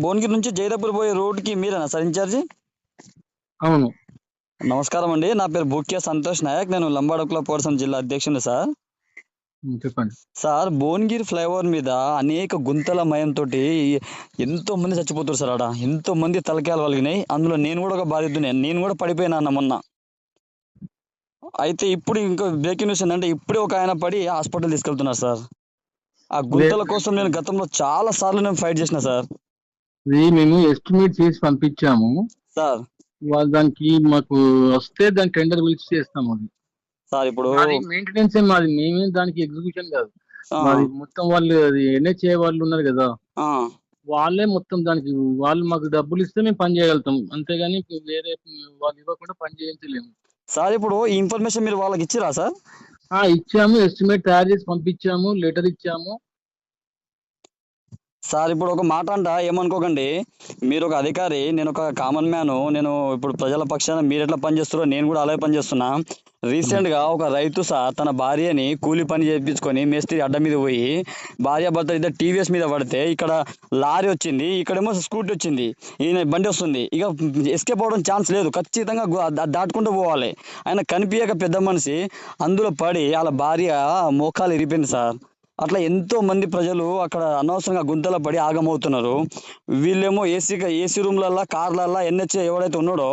భువనగిరి నుంచి జైదాపూర్ పోయే రోడ్డుకి మీరేనా సార్ ఇన్ఛార్జి? అవును. నమస్కారం అండి. నా పేరు బుక్య సంతోష్ నాయక్. నేను లంబాడకుల పోర్సం జిల్లా అధ్యక్షుడు సార్. చెప్పండి. సార్ భువనగిరి ఫ్లైఓవర్ మీద అనేక గుంతల మయంతో ఎంతో మంది చచ్చిపోతారు సార్ ఆడ. ఎంతో మంది తలకాయలు కలిగినాయి అందులో నేను కూడా ఒక బాధితునే నేను కూడా పడిపోయినా అన్న మొన్న. అయితే ఇప్పుడు ఇంకో బ్రేకింగ్ న్యూస్ ఏంటంటే ఇప్పుడే ఒక ఆయన పడి హాస్పిటల్ తీసుకెళ్తున్నారు సార్. ఆ గుంతల కోసం నేను గతంలో చాలా సార్లు నేను ఫైట్ చేసిన సార్. ఇది మేము ఎస్టిమేట్ చేసి పంపించాము. సార్. వాళ్ళు దానికి మాకు వస్తే దానికి టెండర్ పిలిచి చేస్తాము అది. సార్ ఇప్పుడు మెయింటెనెన్స్ మాది మేమే దానికి ఎగ్జిక్యూషన్ కాదు. మాది మొత్తం వాళ్ళు అది ఎన్హెచ్ఏ వాళ్ళు ఉన్నారు కదా. వాళ్ళే మొత్తం దానికి వాళ్ళు మాకు డబ్బులు ఇస్తే మేము పని చేయగలుగుతాం. అంతేగాని వేరే వాళ్ళు ఇవ్వకుండా పని చేయించలేము. సార్ ఇప్పుడు ఈ ఇన్ఫర్మేషన్ మీరు వాళ్ళకి ఇచ్చిరా సార్? ఇచ్చాము ఎస్టిమేట్ తయారు చేసి పంపించాము లెటర్ ఇచ్చాము. సార్ ఇప్పుడు ఒక మాట అంట ఏమనుకోకండి. మీరు ఒక అధికారి నేను ఒక కామన్ మ్యాన్ నేను ఇప్పుడు ప్రజల పక్షాన మీరు ఎట్లా పనిచేస్తారో నేను కూడా అలాగే పనిచేస్తున్నా. రీసెంట్గా ఒక రైతు సార్ తన భార్యని కూలి పని చేయించుకొని మేస్త్రి అడ్డ మీద పోయి భార్య భర్త ఇద్దరు టీవీఎస్ మీద పడితే ఇక్కడ లారీ వచ్చింది ఇక్కడేమో స్కూటీ వచ్చింది ఈయన బండి వస్తుంది. ఇక ఎస్కేప్ అవడం ఛాన్స్ లేదు ఖచ్చితంగా దాటుకుంటూ పోవాలి. ఆయన కనిపించక పెద్ద మనిషి అందులో పడి వాళ్ళ భార్య మోకాలు ఇరిపోయింది సార్. అట్లా ఎంతో మంది ప్రజలు అక్కడ అనవసరంగా గుంతలో పడి ఆగమవుతున్నారు. వీళ్ళేమో ఏసీ ఏసీ రూమ్లల్లో కార్లల్లో ఎన్హెచ్ఏ ఎవడైతే ఉన్నాడో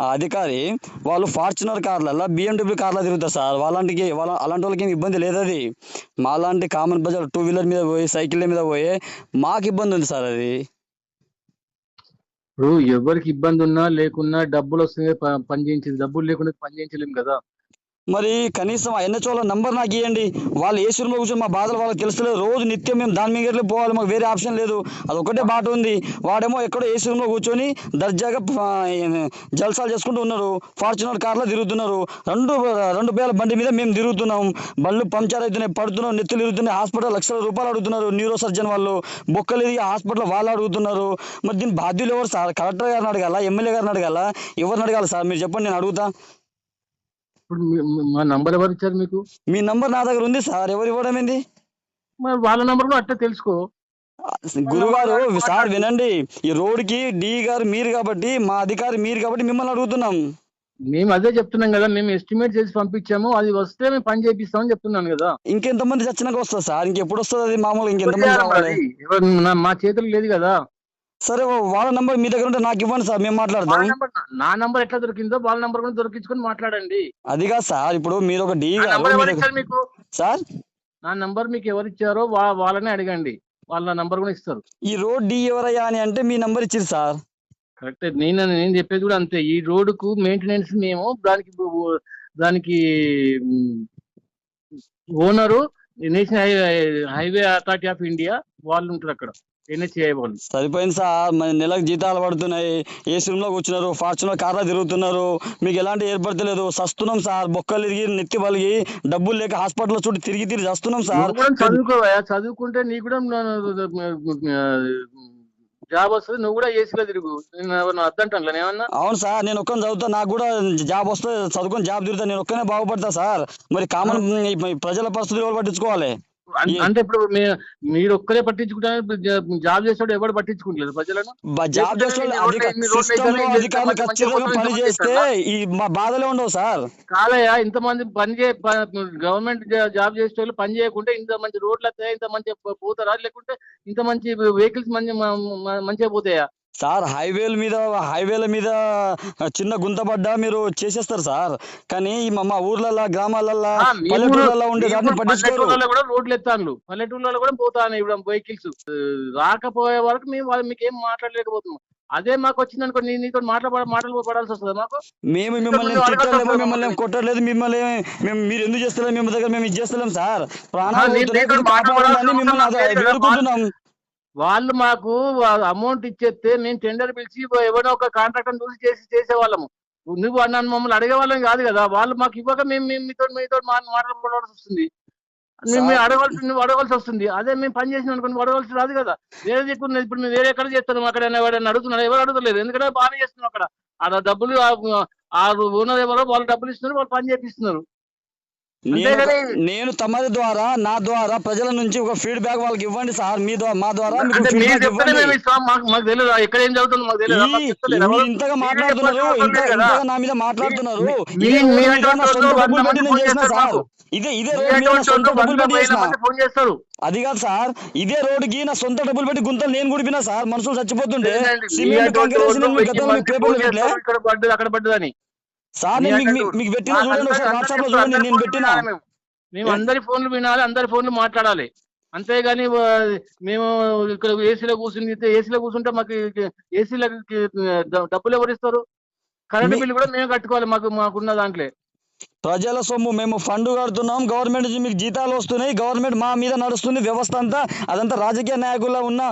ఆ అధికారి వాళ్ళు ఫార్చునర్ కార్లల్లో బిఎండబ్ల్యూ కార్లో తిరుగుతారు సార్. వాళ్ళంటికి వాళ్ళ అలాంటి వాళ్ళకి ఏమి ఇబ్బంది లేదు అది మాలాంటి కామన్ ప్రజలు టూ వీలర్ మీద పోయి సైకిల్ మీద పోయి మాకు ఇబ్బంది ఉంది సార్ అది. ఇప్పుడు ఎవరికి ఇబ్బంది ఉన్నా లేకున్నా డబ్బులు వస్తుంది ప- పని డబ్బులు లేకుండా పని చేయించలేము కదా. మరి కనీసం ఎన్హెచ్ వాళ్ళ నంబర్ నాకు ఇవ్వండి వాళ్ళు ఏ సినిమా కూర్చొని మా బాధలు వాళ్ళకి తెలుస్తలేదు. రోజు నిత్యం మేము దాని మీద పోవాలి? మాకు వేరే ఆప్షన్ లేదు. అది ఒకటే బాట ఉంది. వాడేమో ఎక్కడో ఏ సినిమా కూర్చొని దర్జాగా జల్సాలు చేసుకుంటూ ఉన్నారు. ఫార్చునర్ కార్లో తిరుగుతున్నారు. రెండు రెండు వేల బండి మీద మేము తిరుగుతున్నాం. బళ్ళు పంచర్ అవుతున్నాయి పడుతున్నాం. నెత్తులు తిరుగుతున్నాయి హాస్పిటల్ లక్షల రూపాయలు అడుగుతున్నారు. న్యూరో సర్జన్ వాళ్ళు. బొక్కలు ఇరిగి హాస్పిటల్ వాళ్ళు అడుగుతున్నారు. మరి దీని బాధ్యులు ఎవరు సార్? కలెక్టర్ గారిని అడగాల? ఎమ్మెల్యే గారిని అడగాల? ఎవరిని అడగాలి సార్? మీరు చెప్పండి నేను అడుగుతా. ఇప్పుడు మీ- నంబర్ ఎవరు ఇచ్చారు మీకు? మీ నంబర్ నా దగ్గర ఉంది సార్. ఎవరు ఇవ్వడం ఏంది? మరి వాళ్ళ నంబర్ కూడా అట్లా తెలుసుకో. గురుగారు సార్ వినండి. ఈ రోడ్డుకి డి గారు మీరు కాబట్టి మా అధికారి మీరు కాబట్టి మిమ్మల్ని అడుగుతున్నాం. మేము అదే చెప్తున్నాం కదా మేము ఎస్టిమేట్ చేసి పంపించాము. అది వస్తే మేము పని చేపిస్తామని చెప్తున్నాను కదా. ఇంకెంతమంది చచ్చినాక వస్తుంది సార్? ఇంకెప్పుడు వస్తుంది అది మామూలుగా? ఇంకెంతమంది మా చేతులు లేదు కదా. సరే వాళ్ళ నంబర్ మీ దగ్గర ఉంటే నాకు ఇవ్వండి సార్ మేము మాట్లాడదాం. నా నంబర్ ఎట్లా దొరికిందో వాళ్ళ నంబర్ కూడా దొరికించుకొని మాట్లాడండి. అది కాదు సార్ ఇప్పుడు మీరు ఒక డి ఇచ్చారు మీకు? సార్? నా నంబర్ మీకు ఎవరు ఇచ్చారో వాళ్ళనే అడగండి. వాళ్ళ నంబర్ కూడా ఇస్తారు. ఈ రోడ్ డి ఎవరయ్యా అని అంటే మీ నంబర్ ఇచ్చింది సార్. కరెక్ట్ నేను నేను చెప్పేది కూడా అంతే. ఈ రోడ్డుకు మెయింటెనెన్స్ మేము దానికి దానికి owner national highway highway authority of India. వాళ్ళు ఉంటారు అక్కడ. ఎన్హెచ్ఐ వాళ్ళు సరిపోయింది సార్. మరి నెలకు జీతాలు పడుతున్నాయి. ఏ రూమ్లో కూర్చున్నారు? ఫార్చునర్ కార్లో తిరుగుతున్నారు. మీకు ఎలాంటి ఏర్పడతలేదు సస్తున్నాం సార్. బొక్కలు ఇరిగి నెత్తి బలిగి డబ్బులు లేక హాస్పిటల్ చుట్టూ తిరిగి తిరిగి చస్తున్నాం సార్. చదువుకోవా? చదువుకుంటే నీకు కూడా జాబ్ వస్తుంది. నువ్వు కూడా ఏసీలో తిరుగు. అద్దంటాను ఏమన్నా? అవును సార్. నేను ఒక్కని చదువుతా. నాకు కూడా జాబ్ వస్తే చదువుకొని జాబ్ తిరుగుతా. నేను ఒక్కనే బాగుపడతా సార్. మరి కామన్ ప్రజల పరిస్థితులు పట్టించుకోవాలి? అంటే ఇప్పుడు మీ- మీరు ఒక్కరే పట్టించుకుంటారు జాబ్ చేసేవాడు ఎవరు పట్టించుకుంటలేదు ప్రజలను? జాబ్ పని చేస్తే? ఈ బాధలే ఉండవు సార్. కాదయ్యా ఇంతమంది పని చే గవర్నమెంట్ జాబ్ చేసే వాళ్ళు పని చేయకుంటే ఇంత మంచి రోడ్లు వస్తాయా? ఇంత మంచి పోతారా లేకుంటే ఇంత మంచి వెహికల్స్ మంచి మంచిగా పోతాయా? సార్ హైవేల మీద హైవేల మీద చిన్న గుంత పడ్డా మీరు చేసేస్తారు సార్. కానీ మా ఊర్లలో గ్రామాలలో పల్లెటూర్లలో ఉండే కూడా రోడ్లు ఎత్తాను పల్లెటూర్లలో కూడా పోతాను ఇప్పుడు వెహికల్స్ రాకపోయే వరకు మేము వాళ్ళు మీకు ఏం మాట్లాడలేకపోతున్నాం. అదే మాకు వచ్చింది అనుకో నీ నీతో మాట్లాడ మాటలు పడాల్సి వస్తుంది మాకు? మేము మిమ్మల్ని తిట్టలేము మిమ్మల్ని. కొట్టలేదు మిమ్మల్ని మేము మీరు ఎందుకు చేస్తలేము మేము దగ్గర మేము ఇది చేస్తలేం సార్. ప్రాణాలు నేను. వేడుకుంటున్నాం వాళ్ళు మాకు అమౌంట్ ఇచ్చేస్తే మేము టెండర్ పిలిచి ఎవరో ఒక కాంట్రాక్టర్ చూసి చేసి చేసేవాళ్ళము. నువ్వు నన్ను మమ్మల్ని అడిగేవాళ్ళం కాదు కదా. వాళ్ళు మాకు ఇవ్వక మేము మేము మీతో మీతో మాట్లాడుకోవాల్సి వస్తుంది. మేము అడగవలసి నువ్వు అడగవలసి వస్తుంది. అదే మేము పని చేసిన అనుకోండి అడగవలసి రాదు కదా. వేరే దిక్కు ఇప్పుడు మేము వేరే ఎక్కడ చేస్తున్నాం అక్కడ ఎవరైనా అడుగుతున్నారు? ఎవరు అడుగుతలేదు. ఎందుకంటే బాగానే చేస్తున్నాం అక్కడ. ఆ డబ్బులు ఆ- ఆ ఓనర్ ఎవరో వాళ్ళు డబ్బులు ఇస్తున్నారు వాళ్ళు పని చేపిస్తున్నారు. నేను తమరి ద్వారా నా ద్వారా ప్రజల నుంచి ఒక ఫీడ్బ్యాక్ వాళ్ళకి ఇవ్వండి సార్. మీ ద్వారా మా ద్వారా ఇంతగా మాట్లాడుతున్నారు. ఇంతగా నా మీద మాట్లాడుతున్నారు. ఇదే. ఇదే రోడ్డు అది కాదు సార్. ఇదే రోడ్డుకి నా సొంత డబ్బులు పెట్టి గుంతలు నేను గుడిపినా సార్. మనుషులు మీ సిమెంట్ కాంక్రీట్ పేపర్లు అక్కడ పడ్డదని. సార్ మీకు- పెట్టిన చూడండి ఒకసారి వాట్సాప్లో చూడండి నేను పెట్టిన. మేము. అందరి ఫోన్లు వినాలి అందరి ఫోన్లు మాట్లాడాలి. అంతేగాని మేము ఇక్కడ ఏసీలో కూర్చుని ఏసీలో కూర్చుంటే మాకు ఏసీలో డబ్బులు ఎవరు ఇస్తారు? కరెంట్ బిల్లు కూడా మేము కట్టుకోవాలి మాకు మాకున్న దాంట్లో. ప్రజల సొమ్ము మేము ఫండ్ కడుతున్నాం. గవర్నమెంట్ నుంచి మీకు జీతాలు వస్తున్నాయి. గవర్నమెంట్ మా మీద నడుస్తుంది. వ్యవస్థ అంతా అదంతా రాజకీయ నాయకుల్లో ఉన్న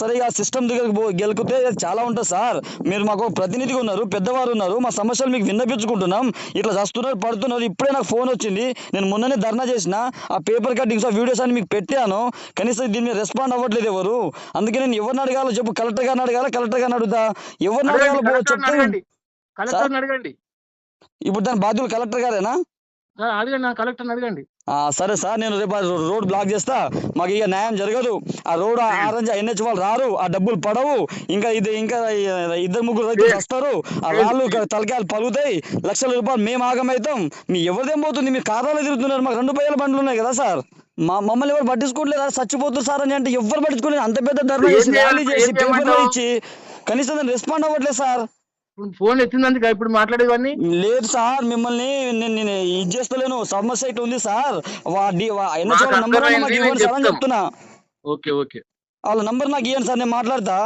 సరిగా సిస్టమ్ దగ్గర గెలికితే చాలా ఉంటుంది సార్. మీరు మాకు ప్రతినిధిగా ఉన్నారు పెద్దవారు ఉన్నారు. మా సమస్యలు మీకు విన్నపించుకుంటున్నాం. ఇట్లా చస్తున్నారు పడుతున్నారు. ఇప్పుడే నాకు ఫోన్ వచ్చింది. నేను మొన్ననే ధర్నా చేసిన. ఆ పేపర్ కట్టింగ్స్ ఆ వీడియోస్ అని మీకు పెట్టాను. కనీసం దీని మీద రెస్పాండ్ అవ్వట్లేదు ఎవరు? అందుకే నేను ఎవరిని అడగాలో చెప్పు. కలెక్టర్ గారిని అడగాల? కలెక్టర్ గారిని అడుగుతా? ఎవరిని అడగాలో కలెక్టర్ని చెప్తే అడగండి. కలెక్టర్ని అడగండి. ఇప్పుడు దాని బాధ్యులు కలెక్టర్ గారేనా? ఆ, అడగండి నా కలెక్టర్ని అడగండి. ఆ, సరే సార్ నేను రేపు రోడ్ బ్లాక్ చేస్తా. మాకు ఇక న్యాయం జరగదు. ఆ రోడ్ ఆరెంజ్ ఎన్హెచ్ వాళ్ళు రారు. ఆ డబ్బులు పడవు. ఇంకా ఇది ఇంకా ఇద్దరు ముగ్గురు రైతులు వస్తారు ఆ రాళ్ళు క- తలకాయలు పలుగుతాయి లక్షల రూపాయలు మేము ఆగమైతాం మీ ఎవరిదేం పోతుంది? మీరు కారాలు తిరుగుతున్నారు మాకు రెండు పైల బండ్లు ఉన్నాయి కదా సార్. మా మమ్మల్ని ఎవరు పట్టించుకోవట్లేదు చచ్చిపోతున్నారు సార్ అని అంటే ఎవరు పట్టించుకోలేదు. అంత పెద్ద ధర్నా ఏం చేసి? ర్యాలీ చేసి పేపర్లో? ఇచ్చి కనీసం రెస్పాండ్ అవ్వట్లేదు సార్. ఇప్పుడు ఫోన్ ఎత్తిందందుకు ఇప్పుడు మాట్లాడేవన్నీ లేదు సార్ మిమ్మల్ని నేను నేను ఇది చేస్తలేను. సమస్య ఇట్లా ఉంది సార్. నంబర్. చెప్తున్నా. Okay okay. వాళ్ళ నంబర్ నాకు ఇవ్వండి సార్ నేను మాట్లాడతా.